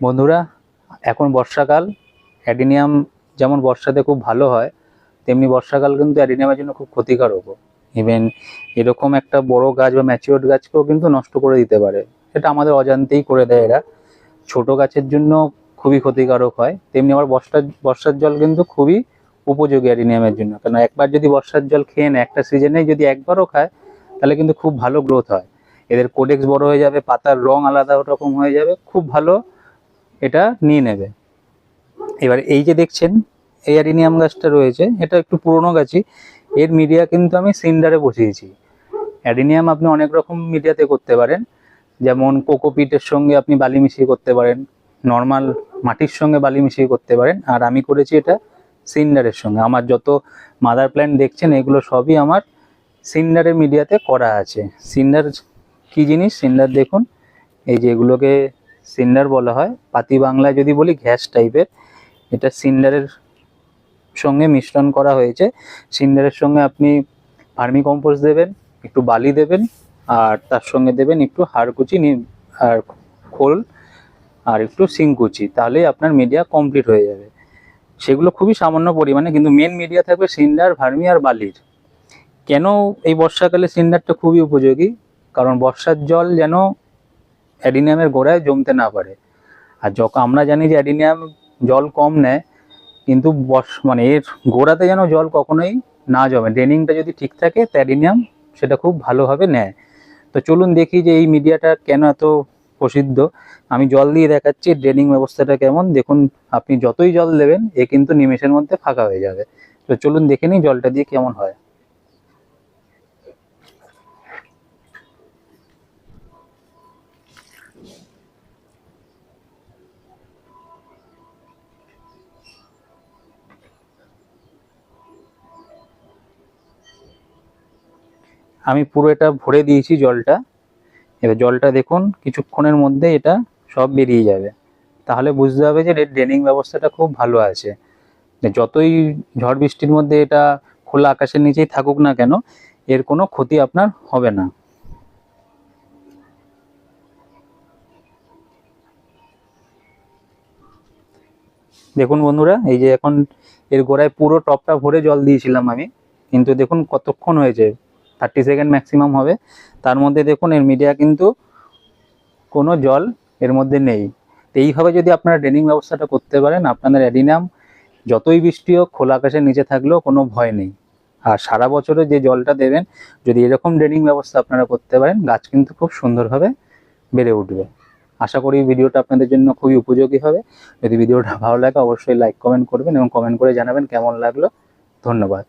বন্ধুরা, এখন বর্ষাকাল, অ্যাডিনিয়াম যেমন বর্ষাতে খুব ভালো হয়, তেমনি বর্ষাকাল কিন্তু অ্যাডিনিয়ামের জন্য খুব ক্ষতিকারকও ইভেন এরকম একটা বড় গাছ বা ম্যাচিওর গাছকেও কিন্তু নষ্ট করে দিতে পারে। এটা আমাদের অজান্তেই করে দেয় এরা। ছোট গাছের জন্য খুবই ক্ষতিকারক হয়। তেমনি আবার বর্ষার বর্ষার জল কিন্তু খুবই উপযোগী অ্যাডিনিয়ামের জন্য। কারণ একবার যদি বর্ষার জল খেয়ে নেয়, একটা সিজনে যদি একবারও খায়, তাহলে কিন্তু খুব ভালো গ্রোথ হয়। এদের কোডেক্স বড় হয়ে যাবে, পাতার রং আলাদা রকম হয়ে যাবে, খুব ভালো এটা নিয়ে নেবে। এবার এই যে দেখছেন, এই অ্যাডিনিয়াম গাছটা রয়েছে, এটা একটু পুরনো গাছই। এর মিডিয়া কিন্তু আমি সিন্ডারে বসিয়েছি। অ্যাডিনিয়াম আপনি অনেক রকম মিডিয়াতে করতে পারেন। যেমন কোকোপিটের সঙ্গে আপনি বালি মিশিয়ে করতে পারেন, নর্মাল মাটির সঙ্গে বালি মিশিয়ে করতে পারেন, আর আমি করেছি এটা সিন্ডারের সঙ্গে। আমার যত মাদার প্ল্যান্ট দেখছেন, এগুলো সবই আমার সিন্ডারের মিডিয়াতে করা আছে। সিন্ডার কি জিনিস? সিন্ডার দেখুন, এই যে এগুলোকে সিন্ডার বলা হয়। পাতি বাংলায় যদি বলি গ্যাস টাইপের। এটা সিন্ডারের সঙ্গে মিশ্রণ করা হয়েছে। সিন্ডারের সঙ্গে আপনি ভার্মি কম্পোস্ট দেবেন, একটু বালি দেবেন, আর তার সঙ্গে দেবেন একটু হাড়কুচি আর খোল, আর একটু সিংকুচি তাহলেই আপনার মিডিয়া কমপ্লিট হয়ে যাবে। সেগুলো খুবই সামান্য পরিমাণে, কিন্তু মেন মিডিয়া থাকবে সিন্ডার, ভার্মি আর বালির। কেন এই বর্ষাকালে সিন্ডারটা খুবই উপযোগী? কারণ বর্ষার জল যেন অ্যাডিনিয়ামের গোড়ায় জমতে না পারে। আর যখন আমরা জানি যে অ্যাডিনিয়াম জল কম নেয়, কিন্তু বর্ষ মানে এর গোড়াতে যেন জল কখনোই না জমে ড্রেনিংটা যদি ঠিক থাকে অ্যাডিনিয়াম সেটা খুব ভালোভাবে নেয়। তো চলুন দেখি যে এই মিডিয়াটা কেন এত প্রসিদ্ধ। আমি জল দিয়ে দেখাচ্ছি ড্রেনিং ব্যবস্থাটা কেমন, দেখুন আপনি যতই জল দেবেন, এ কিন্তু নিমেষের মধ্যে ফাঁকা হয়ে যাবে। তো চলুন দেখে নিই জলটা দিয়ে কেমন হয়। আমি পুরো এটা ভরে দিয়েছি জলটা। এবার জলটা দেখুন, কিছুক্ষণের মধ্যে এটা সব বেরিয়ে যাবে। তাহলে বুঝতে হবে যে ড্রেনিং ব্যবস্থাটা খুব ভালো আছে। যতই ঝড় বৃষ্টির মধ্যে এটা খোলা আকাশের নিচেই থাকুক না কেন, এর কোনো ক্ষতি আপনার হবে না। দেখুন বন্ধুরা, এই যে এখন এর গোড়ায় পুরো টপটা ভরে জল দিয়েছিলাম আমি। কিন্তু দেখুন কতক্ষণ হয়েছে। থার্টি সেকেন্ড ম্যাক্সিমাম হবে। তার মধ্যে দেখুন, এর মিডিয়া কিন্তু কোনো জল এর মধ্যে নেই। এইভাবে যদি আপনারা ড্রেনিং ব্যবস্থাটা করতে পারেন, আপনাদের অ্যাডিনাম যতই বৃষ্টি হোক, খোলা আকাশের নিচে থাকলেও কোনো ভয় নেই। আর সারা বছরে যে জলটা দেবেন, যদি এরকম ড্রেনিং ব্যবস্থা আপনারা করতে পারেন, গাছ কিন্তু খুব সুন্দরভাবে বেড়ে উঠবে। আশা করি ভিডিওটা আপনাদের জন্য খুবই উপযোগী হবে। যদি ভিডিওটা ভালো লাগে, অবশ্যই লাইক কমেন্ট করবেন এবং কমেন্ট করে জানাবেন কেমন লাগল। ধন্যবাদ।